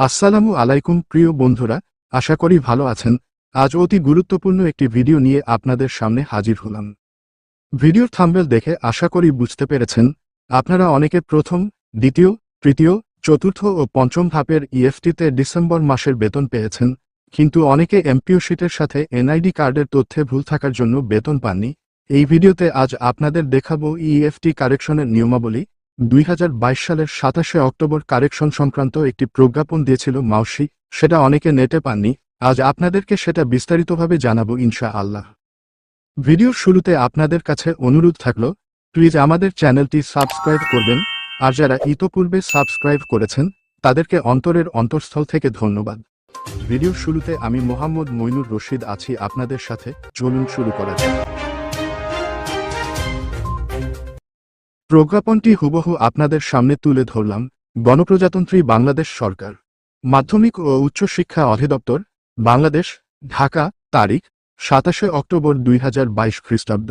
আসসালামু আলাইকুম, প্রিয় বন্ধুরা। আশা করি ভালো আছেন। আজ অতি গুরুত্বপূর্ণ একটি ভিডিও নিয়ে আপনাদের সামনে হাজির হলাম। ভিডিওর থাম্বেল দেখে আশা করি বুঝতে পেরেছেন, আপনারা অনেকে প্রথম, দ্বিতীয়, তৃতীয়, চতুর্থ ও পঞ্চম ধাপের ইএফটিতে ডিসেম্বর মাসের বেতন পেয়েছেন, কিন্তু অনেকে এমপিও শিটের সাথে এনআইডি কার্ডের তথ্যে ভুল থাকার জন্য বেতন পাননি। এই ভিডিওতে আজ আপনাদের দেখাবো ইএফটি কারেকশনের নিয়মাবলী দুই হাজার বাইশ সালের সাতাশে অক্টোবর কারেকশন সংক্রান্ত একটি প্রজ্ঞাপন দিয়েছিল মাউসি, সেটা অনেকে নেটে পাননি, আজ আপনাদেরকে সেটা বিস্তারিতভাবে জানাব ইনশা আল্লাহ ভিডিওর শুরুতে আপনাদের কাছে অনুরোধ থাকল প্লিজ আমাদের চ্যানেলটি সাবস্ক্রাইব করবেন, আর যারা ইতোপূর্বে সাবস্ক্রাইব করেছেন, তাদেরকে অন্তরের অন্তঃস্থল থেকে ধন্যবাদ। ভিডিওর শুরুতে আমি মোহাম্মদ মইনুর রশিদ আছি আপনাদের সাথে, চলুন শুরু করা যাক। প্রজ্ঞাপনটি হুবহু আপনাদের সামনে তুলে ধরলাম, গণপ্রজাতন্ত্রী বাংলাদেশ সরকার। মাধ্যমিক ও উচ্চশিক্ষা অধিদপ্তর, বাংলাদেশ, ঢাকা, তারিখ, সাতাশে অক্টোবর দুই হাজার বাইশ খ্রিস্টাব্দ।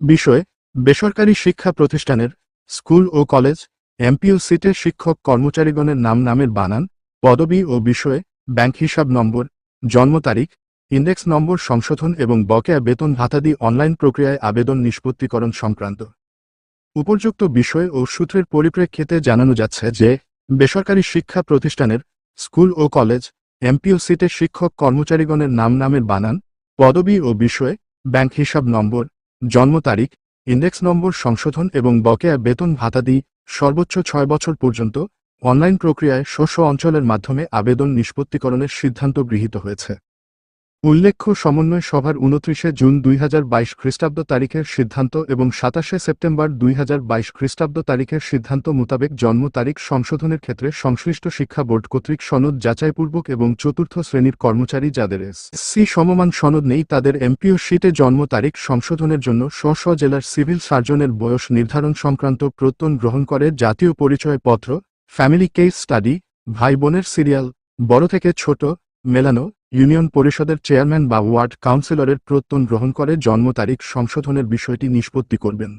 বিষয়, বেসরকারি শিক্ষা প্রতিষ্ঠানের, স্কুল ও কলেজ এমপিও সিটে শিক্ষক কর্মচারীগণের নাম নামের বানান, পদবি ও বিষয়ে, ব্যাংক হিসাব নম্বর, জন্ম তারিখ, ইন্ডেক্স নম্বর সংশোধন এবং বকেয়া বেতন ভাতাদি অনলাইন প্রক্রিয়ায় আবেদন নিষ্পত্তিকরণ সংক্রান্ত। উপর্যুক্ত বিষয় ও সূত্রের পরিপ্রেক্ষিতে জানানো যাচ্ছে যে, বেসরকারি শিক্ষা প্রতিষ্ঠানের স্কুল ও কলেজ, এমপিও সিটে শিক্ষক কর্মচারীগণের নাম নামের বানান, পদবি ও বিষয়ে, ব্যাংক হিসাব নম্বর, জন্ম তারিখ, ইন্ডেক্স নম্বর সংশোধন এবং বকেয়া বেতন ভাতাদি সর্বোচ্চ ছয় বছর পর্যন্ত অনলাইন প্রক্রিয়ায় শস্য অঞ্চলের মাধ্যমে আবেদন নিষ্পত্তিকরণের সিদ্ধান্ত গৃহীত হয়েছে। উল্লেখ্য, সমন্বয় সভার উনত্রিশে জুন দুই হাজার বাইশ খ্রিস্টাব্দ তারিখের সিদ্ধান্ত এবং সাতাশে সেপ্টেম্বর দুই হাজার বাইশ খ্রিস্টাব্দ তারিখের সিদ্ধান্ত মোতাবেক জন্ম তারিখ সংশোধনের ক্ষেত্রে সংশ্লিষ্ট শিক্ষা বোর্ড কর্তৃক সনদ যাচাইপূর্বক এবং চতুর্থ শ্রেণির কর্মচারী যাদের সি সমমান সনদ নেই তাদের এমপিও শিটে জন্ম তারিখ সংশোধনের জন্য স্ব স্ব জেলার সিভিল সার্জনের বয়স নির্ধারণ সংক্রান্ত প্রত্যন গ্রহণ করে জাতীয় পরিচয় পত্র, ফ্যামিলি কেস স্টাডি, ভাই বোনের সিরিয়াল, বড় থেকে ছোট, মেলানো ইউনিয়ন পরিষদের চেয়ারম্যান বা ওয়ার্ড কাউন্সিলরের প্রত্যন গ্রহণ করে জন্ম তারিখ সংশোধনের বিষয়টি নিষ্পত্তি করবেন।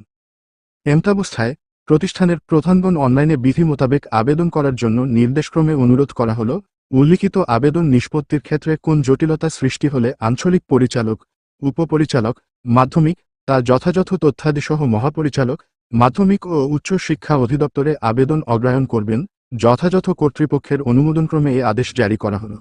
এমতাবস্থায়, প্রতিষ্ঠানের প্রধানগণ অনলাইনে বিধি মোতাবেক আবেদন করার জন্য নির্দেশক্রমে অনুরোধ করা হল, উল্লিখিত আবেদন নিষ্পত্তির ক্ষেত্রে কোন জটিলতা সৃষ্টি হলে আঞ্চলিক পরিচালক, উপপরিচালক, মাধ্যমিক, তা যথাযথ তথ্যাদিসহ মহাপরিচালক, মাধ্যমিক ও উচ্চ শিক্ষা অধিদপ্তরে আবেদন অগ্রায়ন করবেন, যথাযথ কর্তৃপক্ষের অনুমোদনক্রমে এ আদেশ জারি করা হল।